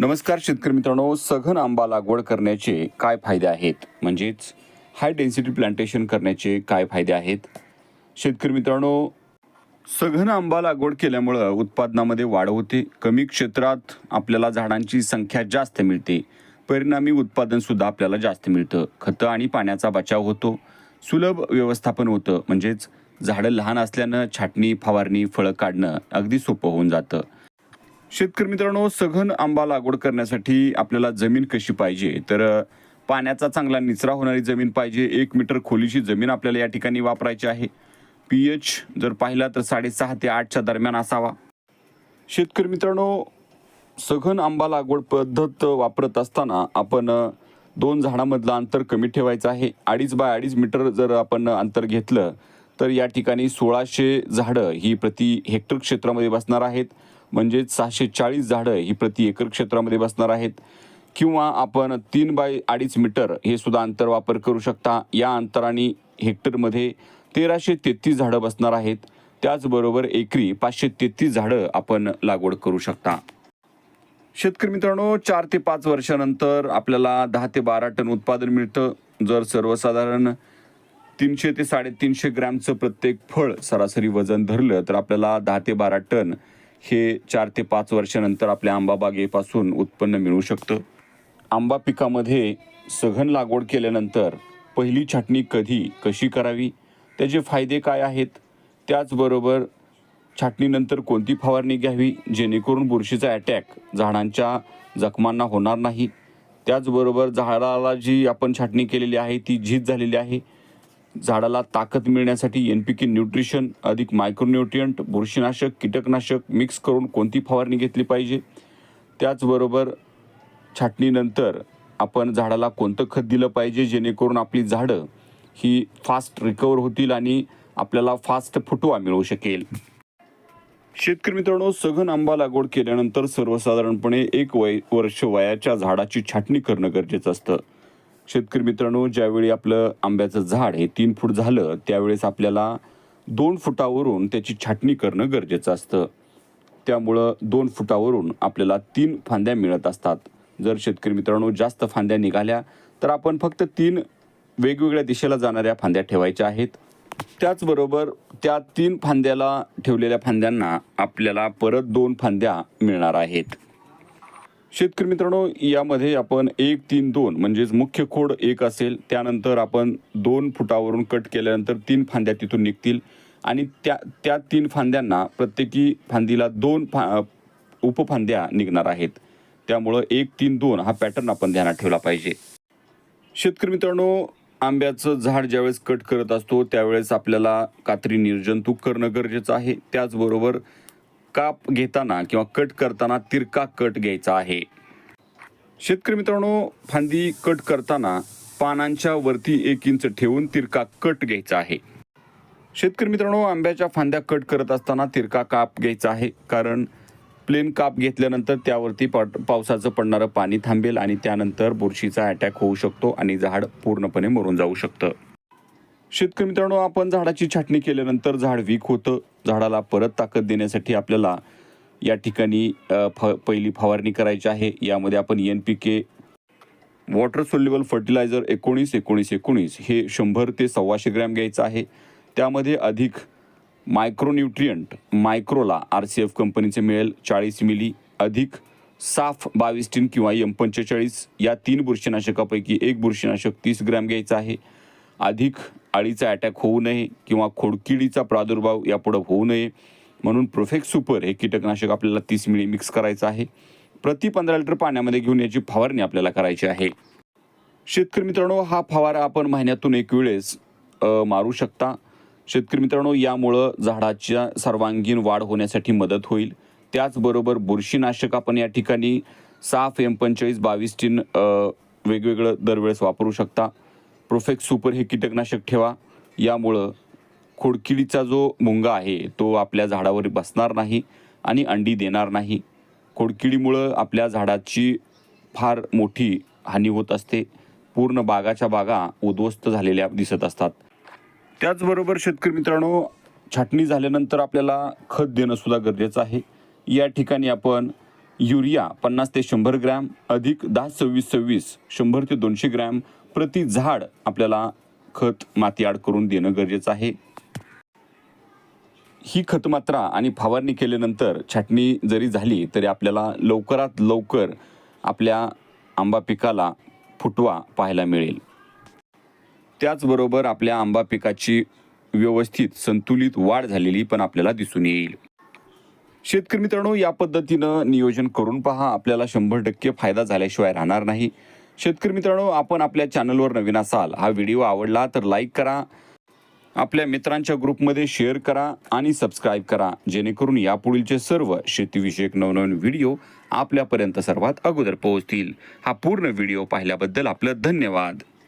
नमस्कार शेतकरी मित्रांनो सघन आंबा लागवड करण्याचे काय फायदे आहेत? म्हणजेच हाय डेन्सिटी प्लांटेशन करण्याचे काय फायदे आहेत? शेतकरी मित्रांनो सघन आंबा लागवड केल्यामुळं उत्पादनामध्ये वाढ होते कमी क्षेत्रात आपल्याला झाडांची संख्या जास्त मिळते परिणामी उत्पादनसुद्धा आपल्याला जास्त मिळतं खतं आणि पाण्याचा बचाव होतो सुलभ व्यवस्थापन होतं म्हणजेच झाडं लहान असल्यानं छाटणी फवारणी फळं काढणं अगदी सोपं होऊन जातं. शेतकरी मित्रांनो सघन आंबा लागवड करण्यासाठी आपल्याला जमीन कशी पाहिजे? तर पाण्याचा चांगला निचरा होणारी जमीन पाहिजे. एक मीटर खोलीची जमीन आपल्याला या ठिकाणी वापरायची आहे. पी एच जर पाहिला तर साडेसहा ते आठच्या दरम्यान असावा. शेतकरी मित्रांनो सघन आंबा लागवड पद्धत वापरत असताना आपण दोन झाडामधलं अंतर कमी ठेवायचं आहे. अडीच बाय अडीच मीटर जर आपण अंतर घेतलं तर या ठिकाणी सोळाशे झाडं ही प्रति हेक्टर क्षेत्रामध्ये बसणार आहेत. म्हणजेच सहाशे चाळीस झाडं ही प्रति एकर क्षेत्रामध्ये बसणार आहेत. किंवा आपण तीन बाय अडीच मीटर हे सुद्धा अंतर वापर करू शकता. या अंतराने हेक्टरमध्ये तेराशे तेहतीस झाडं बसणार आहेत. त्याचबरोबर एकरी पाचशे तेहतीस झाडं आपण लागवड करू शकता. शेतकरी मित्रांनो चार ते पाच वर्षानंतर आपल्याला दहा ते बारा टन उत्पादन मिळतं. जर सर्वसाधारण तीनशे ते साडेतीनशे ग्रॅमचं प्रत्येक फळ सरासरी वजन धरलं तर आपल्याला दहा ते बारा टन हे चार ते पाच वर्षानंतर आपल्या आंबा बागेपासून उत्पन्न मिळू शकतं. आंबा पिकामध्ये सघन लागवड केल्यानंतर पहिली छाटणी कधी कशी करावी त्याचे फायदे काय आहेत त्याचबरोबर छाटणीनंतर कोणती फवारणी घ्यावी जेणेकरून बुरशीचा अटॅक झाडांच्या जखमांना होणार नाही. त्याचबरोबर झाडाला जी आपण छाटणी केलेली आहे ती झीज झालेली आहे झाडाला ताकद मिळण्यासाठी एन पी के न्यूट्रिशन अधिक मायक्रोन्युट्रियंट बुरशीनाशक कीटकनाशक मिक्स करून कोणती फवारणी घेतली पाहिजे? त्याचबरोबर छाटणीनंतर आपण झाडाला कोणतं खत दिलं पाहिजे जेणेकरून आपली झाडं ही फास्ट रिकवर होतील आणि आपल्याला फास्ट फुटवा मिळू शकेल? शेतकरी मित्रांनो सघन आंबा लागवड केल्यानंतर सर्वसाधारणपणे एक वय वर्ष वयाच्या झाडाची छाटणी करणं गरजेचं असतं. शेतकरी मित्रांनो ज्यावेळी आपलं आंब्याचं झाड हे तीन फूट झालं त्यावेळेस आपल्याला दोन फुटावरून त्याची छाटणी करणं गरजेचं असतं. त्यामुळं दोन फुटावरून आपल्याला तीन फांद्या मिळत असतात. जर शेतकरी मित्रांनो जास्त फांद्या निघाल्या तर आपण फक्त तीन वेगवेगळ्या दिशेला जाणाऱ्या फांद्या ठेवायच्या आहेत. त्याचबरोबर त्या तीन फांद्याला ठेवलेल्या फांद्यांना आपल्याला परत दोन फांद्या मिळणार आहेत. शेतकरी मित्रांनो यामध्ये आपण एक तीन दोन म्हणजेच मुख्य खोड एक असेल. त्यानंतर आपण दोन फुटावरून कट केल्यानंतर तीन फांद्या तिथून निघतील. आणि त्या त्या तीन फांद्यांना प्रत्येकी फांदीला दोन फा उपफांद्या निघणार आहेत. त्यामुळं एक तीन दोन हा पॅटर्न आपण ध्यानात ठेवला पाहिजे. शेतकरी मित्रांनो आंब्याचं झाड ज्यावेळेस कट करत असतो त्यावेळेस आपल्याला कात्री निर्जंतुक करणं गरजेचं आहे. त्याचबरोबर काप घेताना किंवा कट करताना तिरका कट घ्यायचा आहे. शेतकरी मित्रांनो फांदी कट करताना पानांच्या वरती एक इंच ठेवून तिरका कट घ्यायचा आहे. शेतकरी मित्रांनो आंब्याच्या फांद्या कट करत असताना तिरका काप घ्यायचा आहे. कारण प्लेन काप घेतल्यानंतर त्यावरती पा पावसाचं पडणारं पाणी थांबेल आणि त्यानंतर बुरशीचा अटॅक होऊ शकतो आणि झाड पूर्णपणे मरून जाऊ शकतं. शेतकरी मित्रांनो आपण झाडाची छाटणी केल्यानंतर झाड वीक होतं. झाडाला परत ताकद देण्यासाठी आपल्याला या ठिकाणी फ पहिली फवारणी करायची आहे. यामध्ये आपण N P K water soluble fertiliser एकोणीस एकोणीस एकोणीस हे शंभर ते सव्वाशे ग्रॅम घ्यायचं आहे. त्यामध्ये अधिक मायक्रोन्यूट्रियंट मायक्रोला आर सी एफ कंपनीचे मिळेल चाळीस मिली अधिक साफ बावीस टीन किंवा एम पंचेचाळीस या तीन बुरशीनाशकापैकी एक बुरशीनाशक तीस ग्रॅम घ्यायचं आहे. अधिक अळीचा अटॅक होऊ नये किंवा खोडकिडीचा प्रादुर्भाव यापुढं होऊ नये. म्हणून प्रोफेक्स सुपर हे कीटकनाशक आपल्याला तीस मिळी मिक्स करायचं आहे. प्रति पंधरा लिटर पाण्यामध्ये घेऊन याची फवारणी आपल्याला करायची आहे. शेतकरी मित्रांनो हा फवारा आपण महिन्यातून एक वेळेस मारू शकता. शेतकरी मित्रांनो यामुळं झाडाच्या सर्वांगीण वाढ होण्यासाठी मदत होईल. त्याचबरोबर बुरशीनाशक आपण या ठिकाणी साफ एम पंचेचाळीस बावीस टीन वेगवेगळं दरवेळेस वापरू शकता. प्रोफेक्स सुपर हे कीटकनाशक ठेवा. यामुळं खोडकिडीचा जो मुंगा आहे तो आपल्या झाडावर बसणार नाही आणि अंडी देणार नाही. खोडकिडीमुळं आपल्या झाडाची फार मोठी हानी होत असते. पूर्ण बागाच्या बागा उद्ध्वस्त झालेल्या दिसत असतात. त्याचबरोबर शेतकरी मित्रांनो छाटणी झाल्यानंतर आपल्याला खत देणं सुद्धा गरजेचं आहे. या ठिकाणी आपण युरिया पन्नास ते शंभर ग्रॅम अधिक दहा सव्वीस सव्वीस शंभर ते दोनशे ग्रॅम प्रति झाड आपल्याला खत माती आड करून देणं गरजेचं आहे. ही खतमात्रा आणि फवारणी केल्यानंतर छाटणी जरी झाली तरी आपल्याला लवकरात लवकर आपल्या आंबा पिकाला फुटवा पाहायला मिळेल. त्याचबरोबर आपल्या आंबा पिकाची व्यवस्थित संतुलित वाढ झालेली पण आपल्याला दिसून येईल. शेतकरी मित्रांनो या पद्धतीनं नियोजन करून पहा. आपल्याला शंभर टक्के फायदा झाल्याशिवाय राहणार नाही. शेतकरी मित्रांनो आपण आपल्या चॅनलवर नवीन असाल हा व्हिडिओ आवडला तर लाईक करा. आपल्या मित्रांच्या ग्रुपमध्ये शेअर करा आणि सबस्क्राईब करा जेणेकरून यापुढीलचे सर्व शेतीविषयक नवनवीन व्हिडिओ आपल्यापर्यंत सर्वात अगोदर पोहोचतील. हा पूर्ण व्हिडिओ पाहिल्याबद्दल आपलं धन्यवाद.